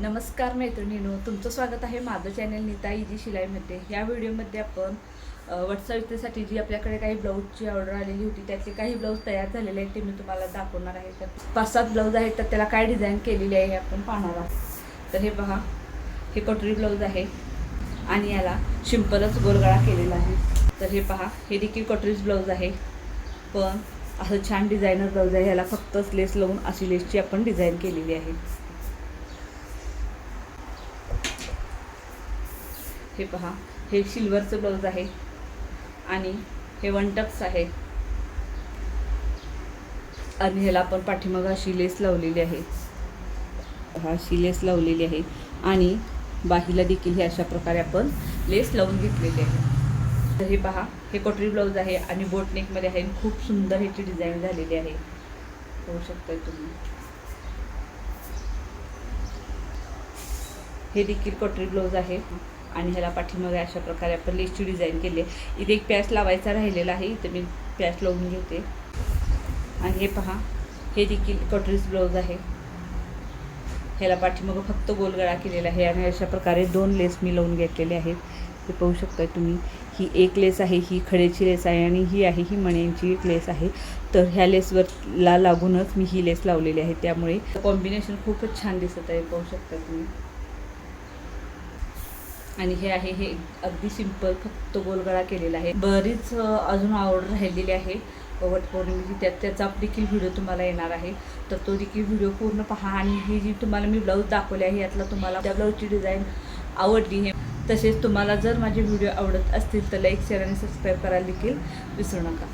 नमस्कार मैत्रिणीनो तुमचं स्वागत आहे माझं चॅनल नीता इजी शिलाईमध्ये. या व्हिडिओमध्ये आपण अ, वटसावित्रीसाठी जी आपल्याकडे काही ब्लाऊजची ऑर्डर आलेली होती त्यातले काही ब्लाऊज तयार झालेले आहेत ते मी तुम्हाला दाखवणार आहे. तर पाच सात ब्लाऊज आहेत तर त्याला काय डिझाईन केलेली आहे हे आपण पाहणार आहोत. तर हे पहा हे कटोरी ब्लाऊज आहे आणि याला शिंपलच गोलगळा केलेला आहे. तर हे पहा हे देखील कटोरीज ब्लाऊज आहे. पण असं छान डिझायनर ब्लाऊज आहे ह्याला फक्तच लेस लावून अशी लेसची आपण डिझाईन केलेली आहे. हे पहा. हे सिल्वरचं ब्लाऊज आहे. आणि हे वन टक्स आहे. आणि ह्याला आपण पाठीमागं अशी लेस लावलेली आहे. हा अशी लेस लावलेली आहे. आणि बाहीला देखील हे अशा प्रकारे आपण लेस लावून घेतलेली आहे. तर हे पहा हे कॉटरी ब्लाऊज आहे आणि बोट नेकमध्ये आहे. खूप सुंदर ह्याची डिझाईन झालेली आहे. होऊ शकताय तुम्ही. हे देखील कॉटरी ब्लाऊज आहे. आणि ह्याला पाठीमागे अशा प्रकारे आपण लेसची डिझाईन केली आहे. इथे एक पॅच लावायचा राहिलेला आहे इथे मी पॅच लावून घेते. आणि हे पहा हे देखील कटरीज ब्लाऊज आहे. ह्याला पाठीमागं फक्त गोलगळा केलेला आहे आणि अशा प्रकारे दोन लेस मी लावून घेतलेले आहेत. ते पाहू शकताय तुम्ही ही एक लेस आहे ही खडेची लेस आहे आणि ही आहे ही मण्यांची एक लेस आहे. तर ह्या लेसवरला लागूनच मी ही लेस लावलेली आहे. त्यामुळे कॉम्बिनेशन खूपच छान दिसत आहे पाहू शकता तुम्ही. आणि हे आहे हे अगदी सिंपल फक्त गोलगळा केलेला आहे. बरीच अजून आवड राहिलेली आहे. वटपौर्णिमेची त्यात त्याचा देखील व्हिडिओ तुम्हाला येणार आहे. तर तो देखील व्हिडिओ पूर्ण पहा आणि ही जी तुम्हाला मी ब्लाऊज दाखवले आहे यातला तुम्हाला त्या ब्लाऊजची डिझाईन आवडली आहे तसेच तुम्हाला जर माझे व्हिडिओ आवडत असतील तर लाईक शेअर आणि सबस्क्राईब करायला देखील विसरू नका.